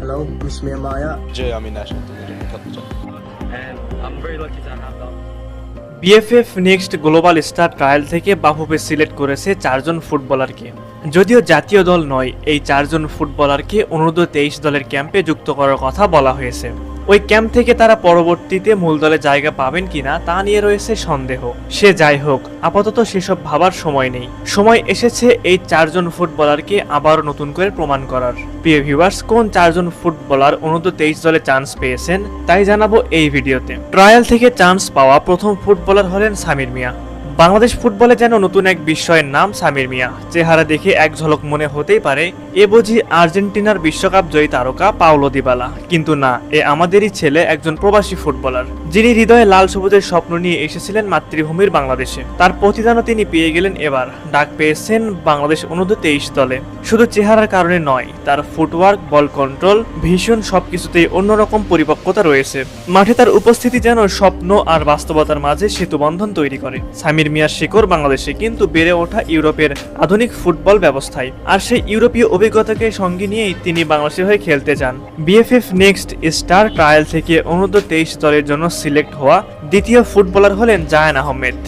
Hello, Miss Mia Maya. Jay, I'm in national team. and I'm very lucky to have that. BFF next global star trial থেকে Bafufe select করেছে চারজন ফুটবলারকে যদিও জাতীয় দল নয় এই চারজন ফুটবলারকে অনূর্ধ্ব তেইশ দলের ক্যাম্পে যুক্ত করার কথা বলা হয়েছে ওই ক্যাম্প থেকে তারা পরবর্তীতে মূল দলে জায়গা পাবেন কিনা তা নিয়ে রয়েছে সন্দেহ। সে যাই হোক, আপাতত সেসব ভাবার সময় নেই। সময় এসেছে এই চারজন ফুটবলারকে আবারও নতুন করে প্রমাণ করার। প্রিয় ভিউয়ার্স কোন চারজন ফুটবলার অনূর্ধ্ব তেইশ দলে চান্স পেয়েছেন, তাই জানাব এই ভিডিওতে। ট্রায়াল থেকে চান্স পাওয়া প্রথম ফুটবলার হলেন সামির মিয়া। বাংলাদেশ ফুটবলে যেন নতুন এক বিস্ময়ের নাম সামির মিয়া। চেহারা দেখে এক ঝলক মনে হতেই পারে, এ বুঝি আর্জেন্টিনার বিশ্বকাপ জয়ী তারকা পাওলো দিবালা। কিন্তু না, এ আমাদেরই ছেলে একজন প্রবাসী ফুটবলার, যিনি হৃদয়ে লাল সবুজের স্বপ্ন নিয়ে এসেছিলেন মাতৃভূমির বাংলাদেশে। তার প্রতিদানও তিনি পেয়ে গেলেন এবার, ডাক পেয়েছেন বাংলাদেশ অনূর্ধ্ব তেইশ দলে। শুধু চেহারার কারণে নয়, তার ফুটওয়ার্ক, বল কন্ট্রোল, ভীষণ সবকিছুতেই অন্যরকম পরিপক্কতা রয়েছে। মাঠে তার উপস্থিতি যেন স্বপ্ন আর বাস্তবতার মাঝে সেতুবন্ধন তৈরি করে। সামির মিয়ার শিকড় বাংলাদেশে কিন্তু বেড়ে ওঠা ইউরোপের আধুনিক ফুটবল ব্যবস্থায়। আর সেই ইউরোপীয় অভিজ্ঞতাকে সঙ্গে নিয়েই তিনি বাংলাদেশের হয়ে খেলতে যান। বিএফএফ নেক্সট স্টার ট্রায়াল থেকে অনূর্ধ্ব তেইশ দলের জন্য সিলেক্ট হওয়া দ্বিতীয় ফুটবলার হলেন জায়ান আহমেদ।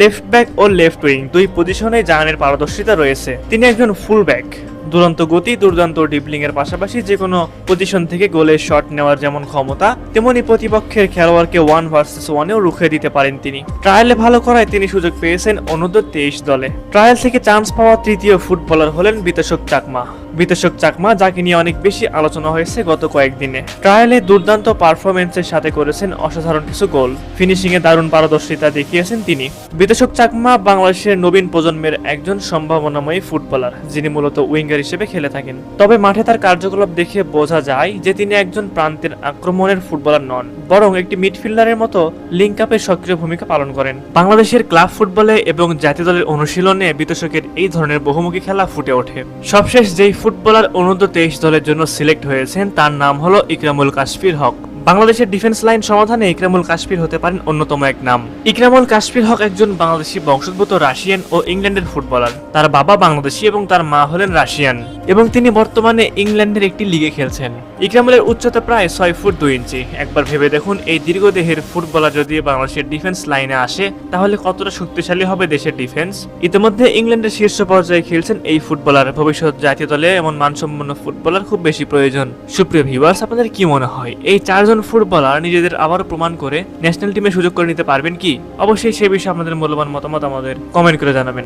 লেফট ব্যাক ও লেফট উইং দুই পজিশনে জায়ানের পারদর্শিতা রয়েছে। তিনি একজন ফুল ব্যাক। দুরন্ত গতি, দুর্দান্ত ডিবলিং এর পাশাপাশি যে কোনো পজিশন থেকে গোলের শট নেওয়ার যেমন ক্ষমতা, তেমনি প্রতিপক্ষের খেলোয়াড়কে ওয়ান ভার্সেস ওয়ানেও রুখে দিতে পারেন তিনি। ট্রায়ালে ভালো করায় তিনি সুযোগ পেয়েছেন অনূর্ধ্ব তেইশ দলে। ট্রায়াল থেকে চান্স পাওয়া তৃতীয় ফুটবলার হলেন বিতোষক চাকমা। বিতোষক চাকমা, যাকে নিয়ে অনেক বেশি আলোচনা হয়েছে গত কয়েকদিনে। ট্রায়ালে দুর্দান্ত পারফরমেন্সের সাথে করেছেন অসাধারণ কিছু গোল। ফিনিশিং এ দারুণ পারদর্শিতা দেখিয়েছেন তিনি। বিতোষক চাকমা বাংলাদেশের নবীন প্রজন্মের একজন সম্ভাবনাময়ী ফুটবলার, যিনি মূলত উইঙ্গার হিসেবে খেলে থাকেন। তবে মাঠে তার কার্যকলাপ দেখে বোঝা যায় যে তিনি একজন প্রান্তের আক্রমণের ফুটবলার নন, বরং একটি মিডফিল্ডারের মতো লিঙ্ক আপের সক্রিয় ভূমিকা পালন করেন। বাংলাদেশের ক্লাব ফুটবলে এবং জাতীয় দলের অনুশীলনে বিতোষকের এই ধরনের বহুমুখী খেলা ফুটে ওঠে। সবশেষ যেই ফুটবলার অনূর্ধ্ব তেইশ দলের জন্য সিলেক্ট হয়েছেন, তার নাম হলো ইকরামুল কাশ্মীর হক। বাংলাদেশের ডিফেন্স লাইন সমাধানে ইকরামুল কাশ্মীর হতে পারেন অন্যতম এক নাম। ইকরামুল কাশ্মীর হক একজন বাংলাদেশি বংশোদ্ভূত রাশিয়ান ও ইংল্যান্ডের ফুটবলার। তার বাবা বাংলাদেশি এবং তার মা হলেন রাশিয়ান। এবং তিনি বর্তমানে ইংল্যান্ডের একটি লিগে খেলছেন। ইকরামুলের উচ্চতা প্রায় ছয় ফুট দুই ইঞ্চি। একবার ভেবে দেখুন, এই দীর্ঘদেহের ফুটবলার যদি বাংলাদেশের ডিফেন্স লাইনে আসে, তাহলে কতটা শক্তিশালী হবে দেশের ডিফেন্স ইতিমধ্যে ইংল্যান্ডের শীর্ষ পর্যায়ে খেলছেন এই ফুটবলার। ভবিষ্যৎ জাতীয় দলে এমন মানসম্পন্ন ফুটবলার খুব বেশি প্রয়োজন। সুপ্রিয় ভিউয়ার্স আপনাদের কি মনে হয়? এই চারজন ফুটবলার নিজেদের আবারও প্রমাণ করে ন্যাশনাল টিমে সুযোগ করে নিতে পারবেন কি? অবশ্যই সে বিষয়ে আপনাদের মূল্যবান মতামত আমাদের কমেন্ট করে জানাবেন।